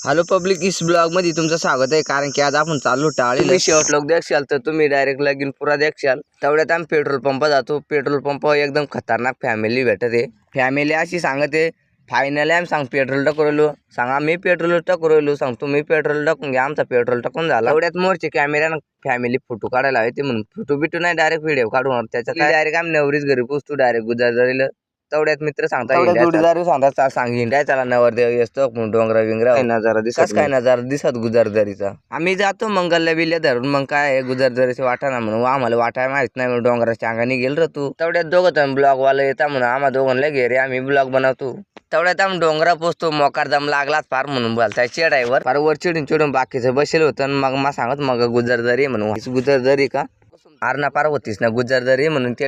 Hello public इस ब्लॉगमध्ये तुमचं स्वागत आहे. कारण की आज आपण चालू टाळी शेवट लोक देखशाल तर तुम्ही डायरेक्ट लगीन पुरा देखशाल तेवढ्यात आम्ही पेट्रोल पंप जातो. पेट्रोल पंप एकदम खतरनाक फॅमिली भेटत आहे. फॅमिली अशी सांगत फायनली आम्ही सांग पेट्रोल टाकू सांगा मी पेट्रोल टाकू राहिलो सांग तुम्ही पेट्रोल टाकून घ्या. आमचा पेट्रोल टाकून झाला. एवढ्यात मोरचे कॅमेऱ्यानं फॅमिली फोटो काढायला हवे ते म्हणून. फोटो बिटू नाही डायरेक्ट व्हिडिओ काढून त्याच्यात डायरेक्ट आम्ही नवरीच घरी पोचतो डायरेक्ट गुजरात तेवढ्यात मित्र सांगता जोडीदार सांगतात सांग हिंडाय चला नवरदेव असतो डोंगरा काय नजारा दिसत काय नजारा दिसत गुजरदरीचा? आम्ही जातो मंगलल्या बिल्ल्या धरून. मग काय गुजरदरीचे वाटा ना म्हणून. आम्हाला वाटाय माहीत नाही म्हणून डोंगराच्या अंगाने गेल रे तू. तेवढ्यात दोघं जण ब्लॉग वाला येता म्हणून आम्हा दोघांना घे रे आम्ही ब्लॉग बनवतो. तेवढ्यात आम्ही डोंगरा पोचतो. मोकार दम लागलाच फार म्हणून बोलताय. चेडायवर फार वर चिडून चिडून बाकीचं बसेल होतं. मग मा सांगत मग गुजरदरी म्हणून. गुजरदरी का? आरणा पार होतीस ना गुजरदरी म्हणून ते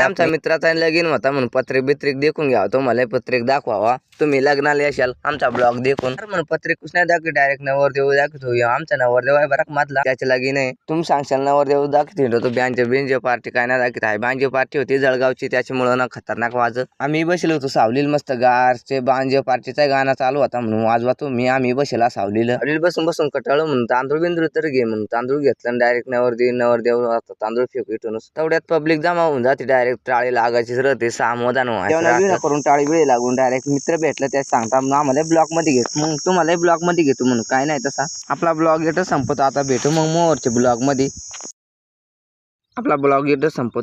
आमच्या मित्राचा लगीन होता म्हणून पत्रिक बित्रिक देखून घ्यावा. तुम्हाला पत्रिक दाखवावा. तुम्ही लग्नाला यशाल आमचा ब्लॉग देखून. अरे म्हणून पत्रिक कुछ नाही दाखवी डायरेक्ट नवरदेव दाखवतो. ह्यो आमचा नवरदेव आहे बरं मधला. त्याच्या लगीन आहे. तुम्ही सांगशाल नवरदेव दाखवतो तो बँजो बिंजो पार्टी काय नाही दाखवत. आहे बांजो पार्टी होती जळगावची. त्याच्यामुळं ना खतरनाक वाजत. आम्ही बसलो होतो सावलील मस्त गारचे बांजो पार्टीचा गाणं चालू होता म्हणून वाजवा तुम्ही. आम्ही बसला सावलीला. सावलील बसून बसून कटाळ म्हणून. तांदूळ बिंदूळ तर घे म्हणून. तांदूळ घेतलं डायरेक्ट नवरदेव नवरदेव आता तांदूळ फेकू इथूनच. तेवढ्यात पब्लिक जमा होऊन जाते डायरेक्ट टाळी लागायचीच राहते सामोदान करून टाळी वेळ लागून डायरेक्ट मित्र भेटलं त्या सांगता मग आम्हाला ब्लॉकमध्ये घेत मग तुम्हाला ब्लॉकमध्ये घेतो म्हणून. काय नाही तसा. आपला ब्लॉग येतो संपतो. आता भेटू मग मोरच्या ब्लॉगमध्ये. आपला ब्लॉग येतो संपतो.